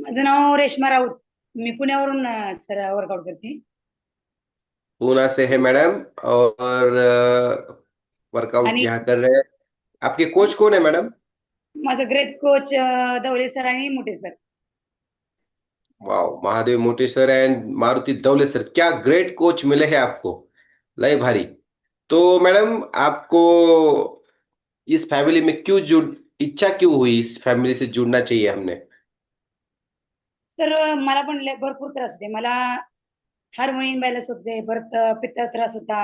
माझं नाव रेश्मा राऊत. मी पुण्यावरून sir workout करते. पूना से है मैडम. और वर्कआउट यहाँ कर रहे हैं. आपके कोच कौन है मैडम? माझं ग्रेट कोच दवले सर आणि मोठे sir. Wow Mahadev Mote sir and Maruti Daule sir. क्या ग्रेट कोच मिले हैं आपको? लय भारी. तो मैडम आपको इस फैमिली में क्यों जुड़ इच्छा क्यों हुई इस फैमिली से जुड़ना चाहिए हमने? तर मला पण भरपूर त्रास होते मला हार्मोनियम बॅलन्स होते परत पित्ताचा त्रास होता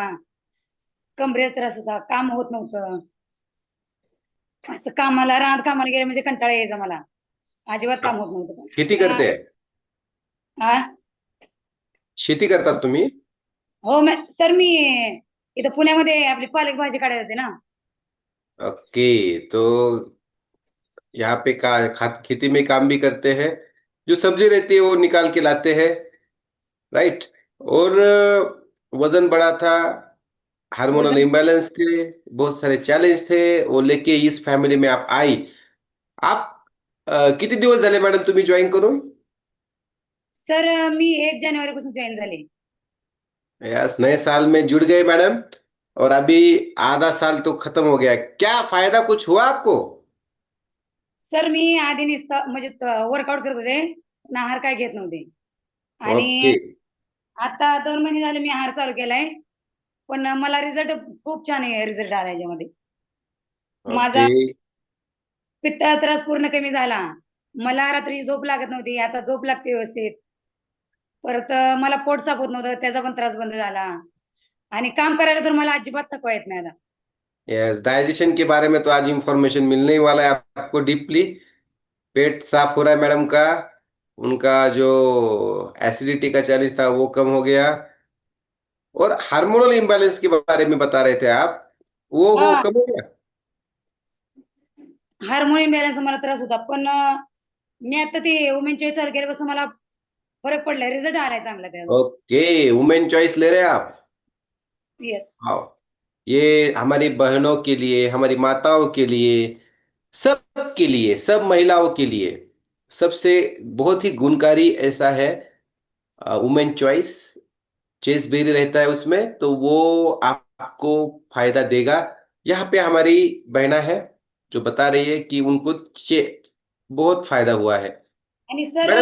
कमरेचा त्रास होता काम होत नव्हतं. असं कामाला रानात कामाला गेले म्हणजे कंटाळा यायचा मला. अजिबात काम होत नव्हतं. शेती करते हैं शेती करतात तुम्ही? हो मॅ सर मी इथं पुण्यामध्ये आपली पालक भाजी काढायला जाते ना. ओके तो यहाँ पे का खेती में काम भी करते हैं जो सब्ज़ी रहती है वो निकाल के लाते हैं राइट और वज़न बढ़ा था हार्मोनल इम्बैलेंस थे बहुत सारे चैलेंज थे वो लेके इस फॅमिली में आप आई। आप अ, किती दिवस झाले मॅडम तुम्ही जॉईन करून? सर मी एक जानेवारी पासून जॉईन झाले. यस नए साल में जुड़ गए मैडम और अभी आधा साल तो खत्म हो गया। क्या फ़ायदा कुछ हुआ आपको? सर मी आधी नुसतं म्हणजे वर्कआउट करत होते. पण आहार काय घेत नव्हते. आणि आता दोन महिने झाले मी आहार चालू केलाय. पण मला रिझल्ट खूप छान आहे रिझल्ट आला याच्यामध्ये. माझा पित्त त्रास पूर्ण कमी झाला. मला रात्री झोप लागत नव्हती आता झोप लागते व्यवस्थित. परत मला पोट साफ होत नव्हतं त्याचा पण त्रास बंद झाला. आणि काम करायला तर मला अजिबात थकवा येत नाही आता. यस डाइजेशन के बारे में तो आज इंफॉर्मेशन मिलने ही वाला है आपको डीपली पेट साफ़ हो रहा है मैडम का उनका जो एसिडिटी का चैलेंज था वो कम हो गया. और हार्मोनल इम्बैलेंस के बारे में बता रहे थे आप वो वो हाँ। कम हो गया? हार्मोनियम बॅलन्स मला त्रास होता पण अं, मी आता ते वुमेन चॉईस चालू केल्यापासून मला फरक पडलाय रिझल्ट आलाय चांगला त्याचा. ओके वुमेन चॉइस ले रहे हैं आप? येस वाओ ये हमारी बहनों के लिए हमारी माताओं के लिए सब के लिए सब महिलाओं के लिए सबसे बहुत ही गुणकारी ऐसा है वुमेन चॉइस चेस बेरी रहता है उसमें तो वो आपको फ़ायदा देगा। यहाँ पे हमारी बहना है जो बता रही है कि उनको चे बहुत फ़ायदा हुआ है। सर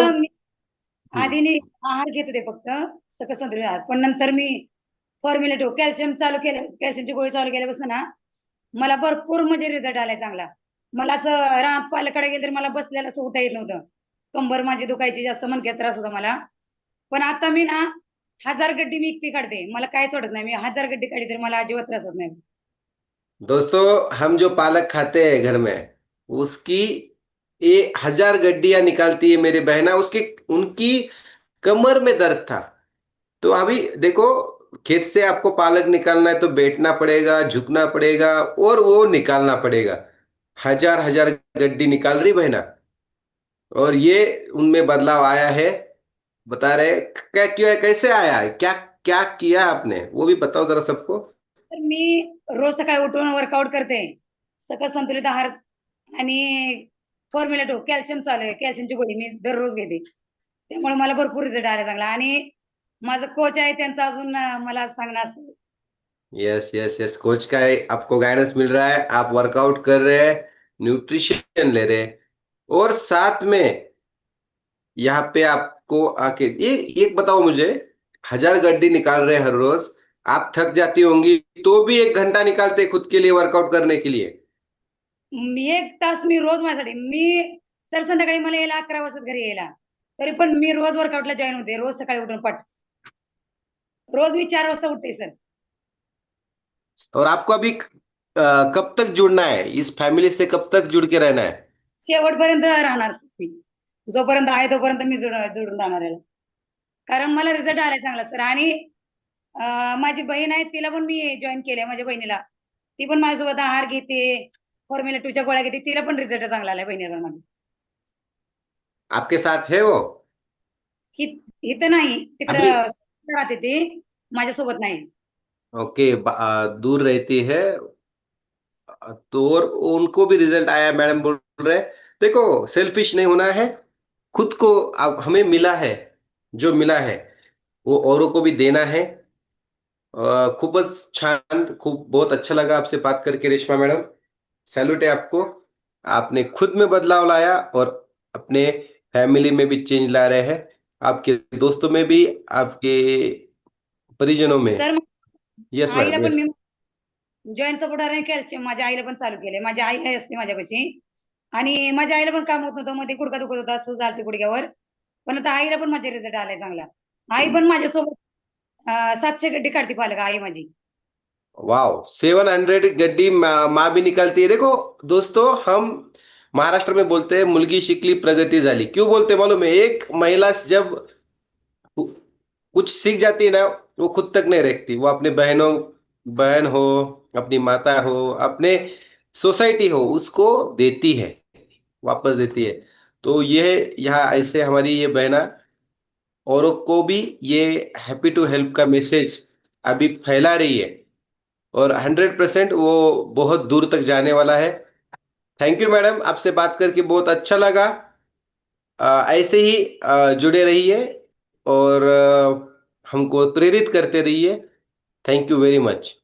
आधी नी आहार घेत होते फक्त सकस पण नंतर मी फॉर्म्युलेटिव्ह कॅल्शियम चालू केलं कॅल्शियमची गोळी चालू केल्यापासून ना मला भरपूर म्हणजे रिझल्ट आलाय चांगला. मला असं रानात पालकडे गेलं तर मला बसलेलं असं उठता येत नव्हतं. कंबर माझी दुखायची जास्त मणक्यात त्रास होता मला. पण आता मी ना हजार गड्डी मी एकटी काढते. मला काहीच वाटत नाही. मी हजार गड्डी काढली तर मला अजिबात त्रास होत नाही. दोस्तों हम जो पालक खाते हैं घर में उसकी ये हजार गड्डियां निकालती है मेरी बहना उसकी उनकी कमर में दर्द था। तो अभी देखो खेत से आपको पालक निकालना है तो बैठना पड़ेगा, झुकना पड़ेगा और वो निकालना पड़ेगा। हज़ार हज़ार गड्डी निकाल रही बहना? और ये उनमें बदलाव आया है। बता रहे क्या क्या कैसे आया है? क्या क्या किया आपने? वो भी बताओ जरा सबको। मी रोज सकाळी उठून वर्कआउट करते. सकस संतुलित आहार आणि फॉर्म्युलेटिव्ह कॅल्शियम चालू आहे. कॅल्शियमची गोळी मी दररोज घेते. त्यामुळे मला भरपूर रिझल्ट आला चांगला. आणि माझं कोच आहे त्यांचा अजून अं, मला सांगणार यस यस यस कोच का आपको गाइडेंस मिल रहा है आप वर्कआउट कर रहे हैं न्यूट्रिशन ले रहे हैं। और साथ में यहाँ पे आपको आके ये एक बताओ मुझे हज़ार गड्डी निकाल रहे हर रोज आप थक जाती होंगी तो भी एक घंटा निकालते खुद के लिए वर्कआउट करने के लिए? मी एक तास मी रोज माझ्यासाठी मी सर संध्याकाळी मला यायला अकरा वाजता घरी यायला. तरी पण मी रोज वर्कआउटला जॉईन होते रोज सकाळी उठून पट रोज मी चार वाजता उठते सर. और आपको अभी कब तक जुड़ना है? इस फैमिली से कब तक जुड़ के रहना है? शेवटपर्यंत राहणार मी. जोपर्यंत आहे तोपर्यंत मी जुड- जुडून राहणार आहे. कारण मला रिझल्ट आलाय चांगला सर. आणि माझी बहीण आहे तिला पण मी जॉईन केलंय माझ्या बहिणीला. ती पण माझ्यासोबत आहार घेते फॉर्म्युला टूच्या गोळ्या घेते तिला पण रिझल्ट चांगला आलाय बहिणीला माझ्या आपके साथ है वो? हि इथं नाही तिकडे राहते ती माझ्यासोबत नाही. ओके दूर रहती है. तो और उनको भी रिज़ल्ट आया मैडम बोल रहे, देखो सेल्फिश नहीं होना है, खुद को अब हमें मिला है, जो मिला है, वो औरों को भी देना है। खूब छान खूप बहुत अच्छा लगा आपसे बात करके, रेशमा मैडम। सैल्यूट है आपको। आपने खुद में बदलाव लाया और अपने फैमिली में भी चेंज ला रहे हैं। आपके दोस्तों में भी आपके परिजनों में? सर यस आईला पण मी जॉईंट सपोर्टर आणि कॅल्शियम माझ्या आईला पण चालू केलंय. माझी आई आहे असते माझ्यापाशी. आणि माझ्या आईला पण काम होत नव्हतं मध्ये गुडघा दुखत होता सूज आलती गुडघ्यावर. पण आता आईला पण माझे रिझल्ट आलाय चांगला. आई पण माझ्यासोबत सातशे गड्डी काढते पालक आई माझी. वाओ सेवन हंड्रेड गड्डी माँ भी निकालती है देखो दोस्तों हम महाराष्ट्र में बोलते हैं, मुलगी शिकली, प्रगति जाली क्यों बोलते मालूम है? एक महिला जब कुछ सीख जाती है ना, वो खुद तक नहीं रखती। वो अपने बहनों, बहन हो, अपनी माता हो, अपने सोसाइटी हो, उसको देती है, वापस देती है। तो ये यहाँ ऐसे हमारी ये बहना, औरों को भी ये हैप्पी टू हेल्प का मैसेज अभी फैला रही है। और हंड्रेड परसेंट वो बहुत दूर तक जाने वाला है। थैंक यू मैडम आपसे बात करके बहुत अच्छा लगा। आ, ऐसे ही आ, जुड़े रहिए और आ, हमको प्रेरित करते रहिए। Thank you very much